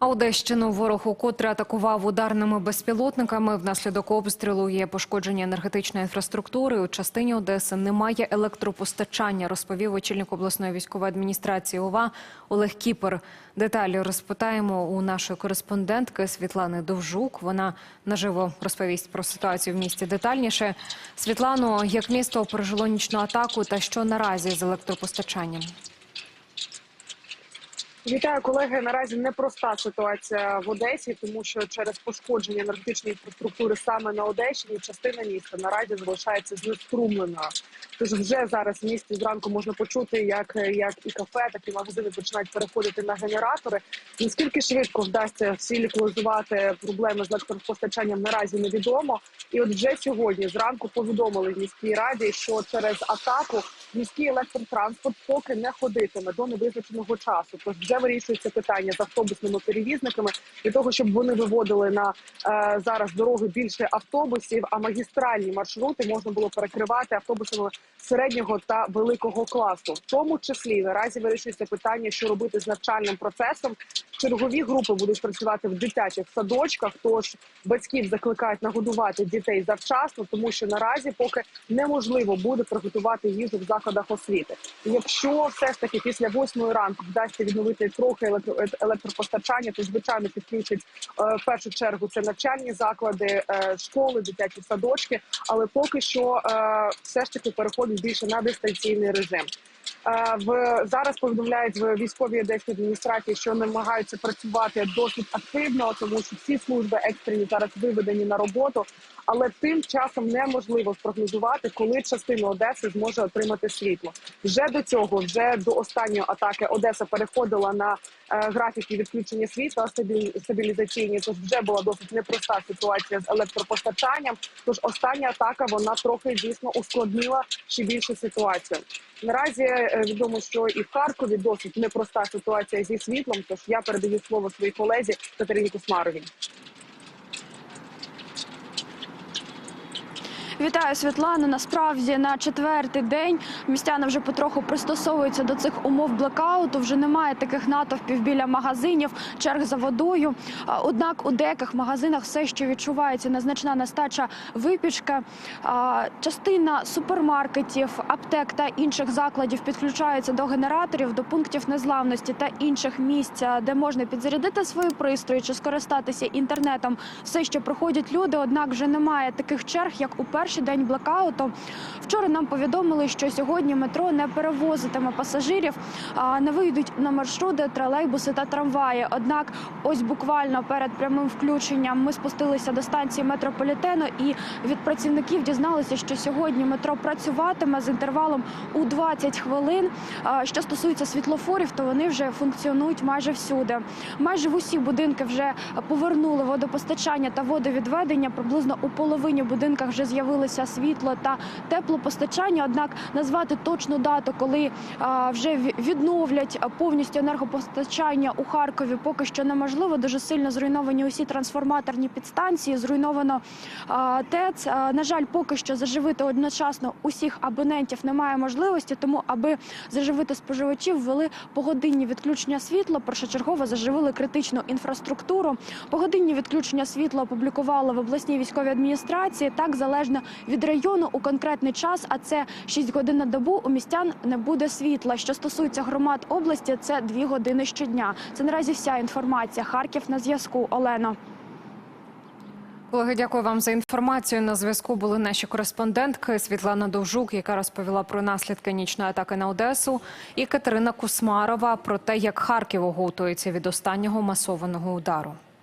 А Одещину ворог укотре атакував ударними безпілотниками. Внаслідок обстрілу є пошкодження енергетичної інфраструктури. У частині Одеси немає електропостачання, розповів очільник обласної військової адміністрації ОВА Олег Кіпер. Деталі розпитаємо у нашої кореспондентки Світлани Довжук. Вона наживо розповість про ситуацію в місті детальніше. Світлано, як місто пережило нічну атаку та що наразі з електропостачанням? Вітаю, колеги. Наразі непроста ситуація в Одесі, тому що через пошкодження енергетичної інфраструктури саме на Одещині частина міста наразі залишається знеструмленою. Тож вже зараз в місті зранку можна почути, як, як і кафе, так і магазини починають переходити на генератори. Наскільки швидко вдасться всі ліквідувати проблеми з електропостачанням, наразі невідомо. І от вже сьогодні зранку повідомили в міській раді, що через атаку міський електротранспорт поки не ходитиме до невизначеного часу. Тож вже вирішується питання з автобусними перевізниками для того, щоб вони виводили на е, зараз дороги більше автобусів, а магістральні маршрути можна було перекривати автобусами середнього та великого класу. В тому числі наразі вирішується питання, що робити з навчальним процесом. Чергові групи будуть працювати в дитячих садочках. Тож батьків закликають нагодувати дітей завчасно, тому що наразі поки неможливо буде приготувати їжу в закладах освіти. Якщо все ж таки після восьмої ранку вдасться відновити трохи е, електропостачання, то звичайно підключать е, в першу чергу це навчальні заклади, е, школи, дитячі садочки. Але поки що все ж таки переходить більше на дистанційний режим. Е, В зараз повідомляють в військовій одеській адміністрації, що намагаються працювати досить активно, тому що всі служби екстрені зараз виведені на роботу. Але тим часом неможливо спрогнозувати, коли частина Одеси зможе отримати світло. Вже до цього, вже до останньої атаки, Одеса переходила на е, графіки відключення світла стабілізаційні. Тож вже була досить непроста ситуація з електропостачанням. Тож остання атака вона трохи дійсно ускладнила ще більше ситуацію. Наразі е, відомо, що і в Харкові досить непроста ситуація зі світлом. Тож я передаю слово своїй колезі Катерині Кусмаровій. Вітаю Світлана. Насправді на четвертий день містяни вже потроху пристосовуються до цих умов блекауту. Вже немає таких натовпів біля магазинів, черг за водою. Однак у деяких магазинах все ще відчувається незначна нестача випічки. Частина супермаркетів, аптек та інших закладів підключаються до генераторів, до пунктів незламності та інших місць, де можна підзарядити свої пристрої чи скористатися інтернетом. Все ще проходять люди, однак вже немає таких черг, як у перший день блекауту. Вчора нам повідомили, що сьогодні метро не перевозитиме пасажирів, а не вийдуть на маршрути тролейбуси та трамваї. Однак, ось буквально перед прямим включенням ми спустилися до станції метрополітену і від працівників дізналися, що сьогодні метро працюватиме з інтервалом у 20 хвилин. Що стосується світлофорів, то вони вже функціонують майже всюди. Майже в усі будинки вже повернули водопостачання та водовідведення. Приблизно у половині будинках вже з'явилося світло та теплопостачання. Однак назвати точну дату, коли вже ві- відновлять повністю енергопостачання у Харкові, поки що неможливо. Дуже сильно зруйновані усі трансформаторні підстанції. Зруйновано ТЕЦ. На жаль, поки що заживити одночасно усіх абонентів немає можливості, тому аби заживити споживачів, ввели погодинні відключення світла. Першочергово заживили критичну інфраструктуру. Погодинні відключення світла опублікували в обласній військовій адміністрації. Так залежно від району у конкретний час, а це 6 годин на добу. У містян не буде світла. Що стосується громад області, це 2 години щодня. Це наразі вся інформація. Харків на зв'язку. Олено. Колеги, дякую вам за інформацію. На зв'язку були наші кореспондентки Світлана Довжук, яка розповіла про наслідки нічної атаки на Одесу, і Катерина Кусмарова про те, як Харків готується від останнього масованого удару.